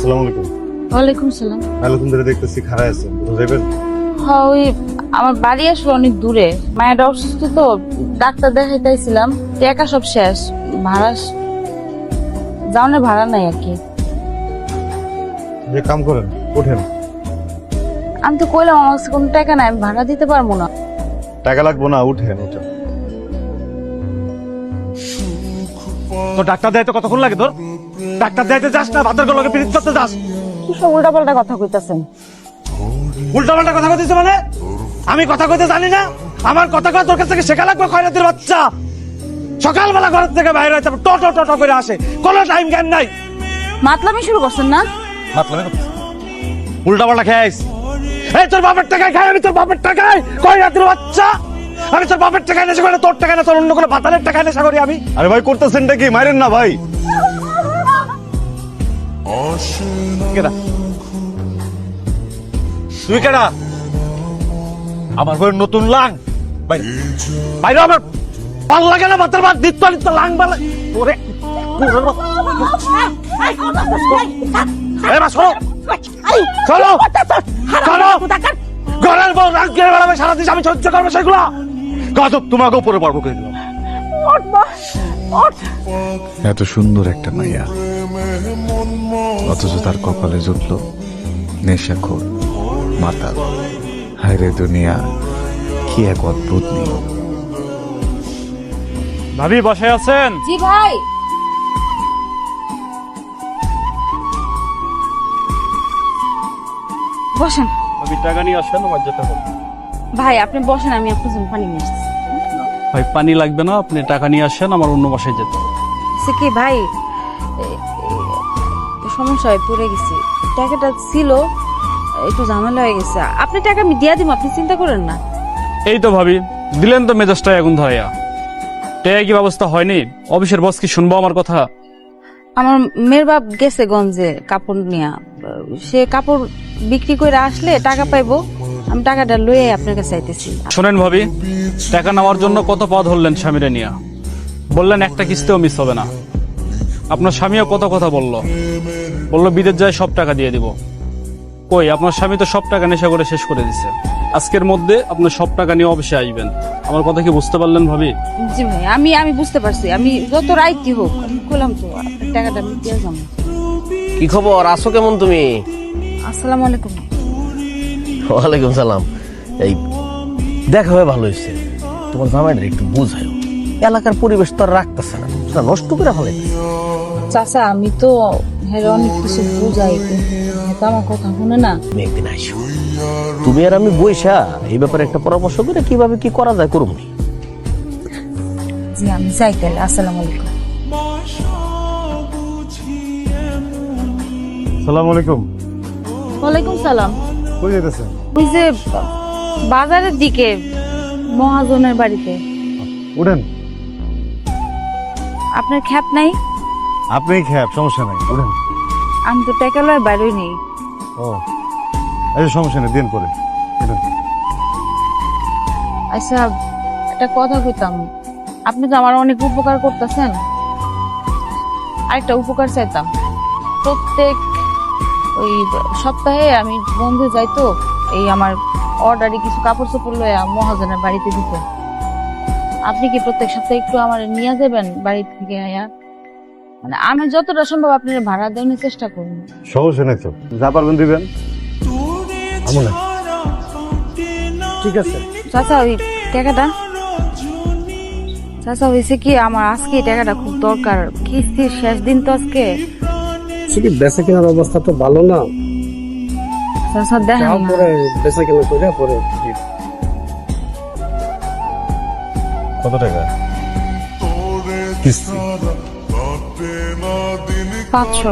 আসসালামু আলাইকুম। ওয়ালাইকুম সালাম। আলাইকুম ধরে দেখতেছি খারাপ আছে। কোথাও যাবেন? হ্যাঁ ওই আমার বাড়ি আসলে অনেক দূরে। মায়ের অসুস্থ তো ডাক্তার দেখাইতেছিলাম টাকা সব শেষ। ভাড়া যাওয়ানোর ভাড়া নাই আর কি। যে কাম করেন ওঠেন। আমি তো কইলাম আমার কাছে কোনো টাকা নাই আমি ভাড়া দিতে পারব না। টাকা লাগবো না উঠেন উঠেন। তো ডাক্তার দেয় তো কতক্ষণ লাগে তোর? ডাক্তার দেয়তে যাস না ভাতের গলকে পিরিত করতে যাস। উল্টা পাল্টা কথা কইতাছেন? উল্টা পাল্টা কথা কইতেছে মানে? আমি কথা কইতে জানি না আমার কথা কয় তোর কাছ থেকে শেখা লাগবে খয়রাতির বাচ্চা। সকালবেলা ঘর থেকে বাইরে হচ্ছে টো টো করে আসে। কোনো টাইম জ্ঞান নাই। মাতলামি শুরু করছেন না? উল্টা পাল্টা খেয়েছ? এই তোর বাপের টাকায় খাই আমি তোর বাপের টাকায়। খয়রাতির বাচ্চা। আমি তোর বাপের টাকায় নেশা করি তোর টাকায় না তোর অন্য কোনো পাতালের টাকায় নেশা করি আমি। আরে ভাই করতেছেন কি? মারেন না ভাই। কেডা? তুই কেডা? আমার বই নতুন লাং। বাইরে। বাইরে আমার ভালো লাগে না ভাতের ভাত দিত নিত লাং বালা। ওরে কুকুরের বাচ্চা। এই মা, শোনো শোনো শোনো ঘরের বউ রাগ করে বেড়াবে সারাদিন আমি সহ্য করব সেগুলো। গজব তোমাকে উপরে পড়ব করে দিলাম। এত সুন্দর একটা মাইয়া। অথচ তার কপালে জুটল নেশাখোর মাতাল। হায়রে দুনিয়া কি এক অদ্ভুত নিয়ম। ভাবি বসে আছেন? জি ভাই। বসেন। ভাবি টাকা নিয়ে আসেন আমার যেতে হবে। ভাই আপনি বসেন আমি আপনার জন্য পানি নিয়ে আসছি। ভাই পানি লাগবে না আপনি টাকা নিয়ে আসেন আমার অন্য বাসায় যেতে হবে। সে কি ভাই? সমস্যা হয়ে পড়ে গেছি। টাকাটা ছিল একটু ঝামেলা হয়ে গেছে। আপনি টাকা আমি দিয়া দিব আপনি চিন্তা করেন না। এই তো ভাবি দিলেন তো মেজাজটা এখন ধরাইয়া। টেয়া কি ব্যবস্থা হয়নি? অফিসের বস কি শুনব আমার কথা? আমার মেয়ের বাপ গেছে গঞ্জে কাপড় নিয়া। সে কাপড় বিক্রি করে আসলে টাকা পাইবো। আমি টাকাটা লয়ে আপনার কাছে চাইতেছি শোনেন ভাবি টাকা নেওয়ার জন্য কত পথ ধরলেন স্বামীরে নিয়া। বললেন একটা কিস্তিও মিস হবে না। আপনার স্বামীও কত কথা বলল? বলল বিদেশ যায় সব টাকা দিয়ে দিব। কই আপনার স্বামী তো সব টাকা নেশা করে শেষ করে দিছে। আজকের মধ্যে আপনার সব টাকা নিয়ে অফিসে আসবেন আমার কথা কি বুঝতে পারলেন ভাবি? জি ভাই আমি আমি বুঝতে পারছি। আমি যত রাইতি হোক আমি কইলাম তো টাকাটা আমি দিয়ে যাব। কি খবর? আছো কেমন তুমি? আসসালামু আলাইকুম। ওয়ালাইকুম সালাম। এই দেখা হয়ে ভালো হয়েছে। তোমার জামাইটা একটু বুঝায়। এলাকার পরিবেশ তো আর রাখতেছে না। সেটা নষ্ট করে ফেলে। চাচা আমি তো হ্যাঁ অনেক কিছু বুঝাই কিন্তু আমার কথা শুনে না। তুমি একদিন আইসো। তুমি আর আমি বইসা এই ব্যাপারে একটা পরামর্শ করে কীভাবে কি করা যায় করুন জি আমি যাই তাহলে। আসসালামু আলাইকুম। সালাম আলাইকুম। ওয়ালাইকুম সালাম। কই যেতেছেন ওই যে বাজারের দিকে মহাজনের বাড়িতে। উঠেন। আপনার খ্যাপ নাই? আপনি খ্যাপ সমস্যা নাই উঠেন। আমি তো টাকা লয় বাইরই নেই। ও এই সমস্যা নেই দিন পরে আচ্ছা একটা কথা কইতাম। আপনি তো আমার অনেক উপকার করতেছেন। আরেকটা উপকার চাইতাম। প্রত্যেক ওই সপ্তাহে আমি বন্ধু যাইতো এই আমার অর্ডারে কিছু কাপড় চোপড় লয়ে মহাজনের বাড়িতে দিতে। আপনি কি প্রত্যেক সপ্তাহে একটু আমার নিয়ে যাবেন বাড়ি থেকে আয়া? মানে আমি যতটা সম্ভব আপনার ভাড়া দেওয়ার চেষ্টা করুন সমস্যা নেই তো? যা পারবেন দিবেন। না। ঠিক আছে। চাচা ওই টাকাটা? চাচা হয়েছে কি আমার আজকে এই টাকাটা খুব দরকার। কিস্তির শেষ দিন তো আজকে। সেটি বেচা কেনার অবস্থা তো ভালো না? চাচা দেখেন বেচা কেনা করে পরে কত টাকা? কিস্তি। পাঁচশো।